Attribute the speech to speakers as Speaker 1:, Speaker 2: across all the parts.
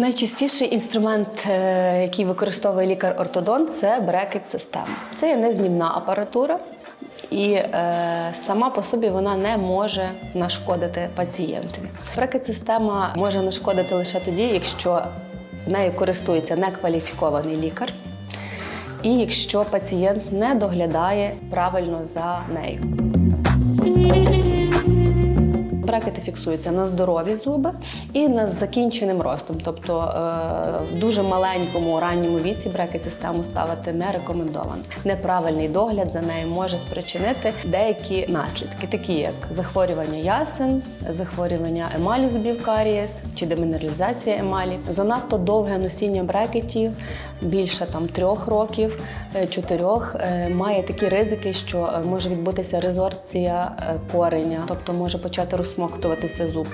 Speaker 1: Найчастіший інструмент, е, який використовує лікар-ортодонт, це брекет-система. Це є незнімна апаратура, і е, сама по собі вона не може нашкодити пацієнтові. Брекет-система може нашкодити лише тоді, якщо нею користується некваліфікований лікар, і якщо пацієнт не доглядає правильно за нею. Брекети фіксуються на здорові зуби і на закінченим ростом. Тобто е, в дуже маленькому ранньому віці брекет-систему ставити не рекомендовано. Неправильний догляд за нею може спричинити деякі наслідки, такі як захворювання ясен, захворювання емалі зубів карієс чи демінералізація емалі, занадто довге носіння брекетів, більше там трьох років, е, чотирьох, е, має такі ризики, що може відбутися резорбція е, кореня, тобто може почати розсмоктуватися зуб.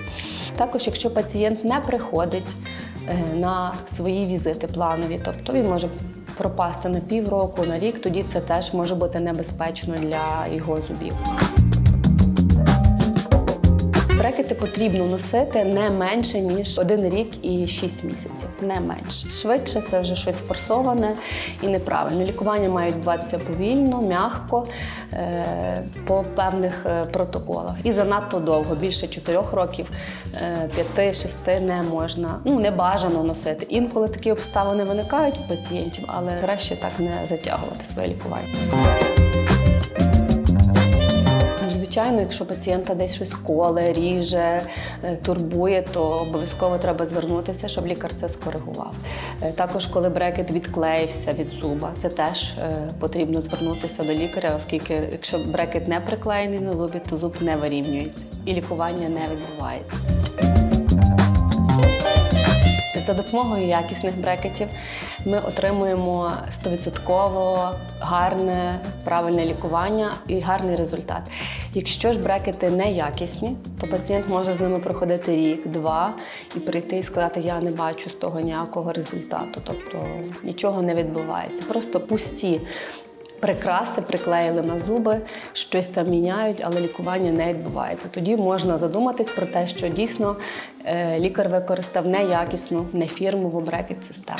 Speaker 1: Також, якщо пацієнт не приходить е, на свої візити планові, тобто він може пропасти на півроку, на рік, тоді це теж може бути небезпечно для його зубів. Брекети потрібно носити не менше ніж один рік і 6 місяців, не менше. Швидше це вже щось форсоване і неправильне. Лікування має відбуватися повільно, м'яко, е, по певних е, протоколах. І занадто довго, більше 4 років, 5-6 не можна, ну не бажано носити. Інколи такі обставини виникають у пацієнтів, але краще так не затягувати своє лікування. Звичайно, якщо пацієнта десь щось коле, ріже, е, турбує, то обов'язково треба звернутися, щоб лікар це скоригував. Е, Також, коли брекет відклеївся від зуба, це теж е, потрібно звернутися до лікаря, оскільки якщо брекет не приклеєний на зубі, то зуб не вирівнюється і лікування не відбувається. За допомогою якісних брекетів ми отримуємо 100% гарне, правильне лікування і гарний результат. Якщо ж брекети не якісні, то пацієнт може з ними проходити рік, два і прийти і сказати, я не бачу з того ніякого результату. Тобто нічого не відбувається. Просто пусті прикраси приклеїли на зуби, щось там міняють, але лікування не відбувається. Тоді можна задуматись про те, що дійсно е, лікар використав неякісну, нефірмову брекет-систему.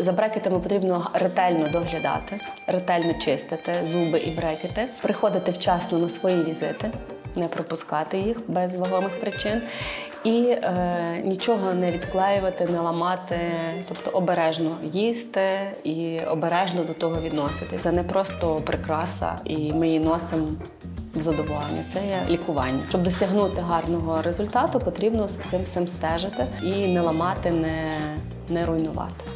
Speaker 1: За брекетами потрібно ретельно доглядати, ретельно чистити зуби і брекети, приходити вчасно на свої візити, не пропускати їх без вагомих причин. І е, нічого не відклеювати, не ламати, тобто обережно їсти і обережно до того відноситись. Це не просто прикраса, і ми її носимо в задоволення. Це є лікування. Щоб досягнути гарного результату, потрібно з цим всім стежити і не ламати, не, не руйнувати.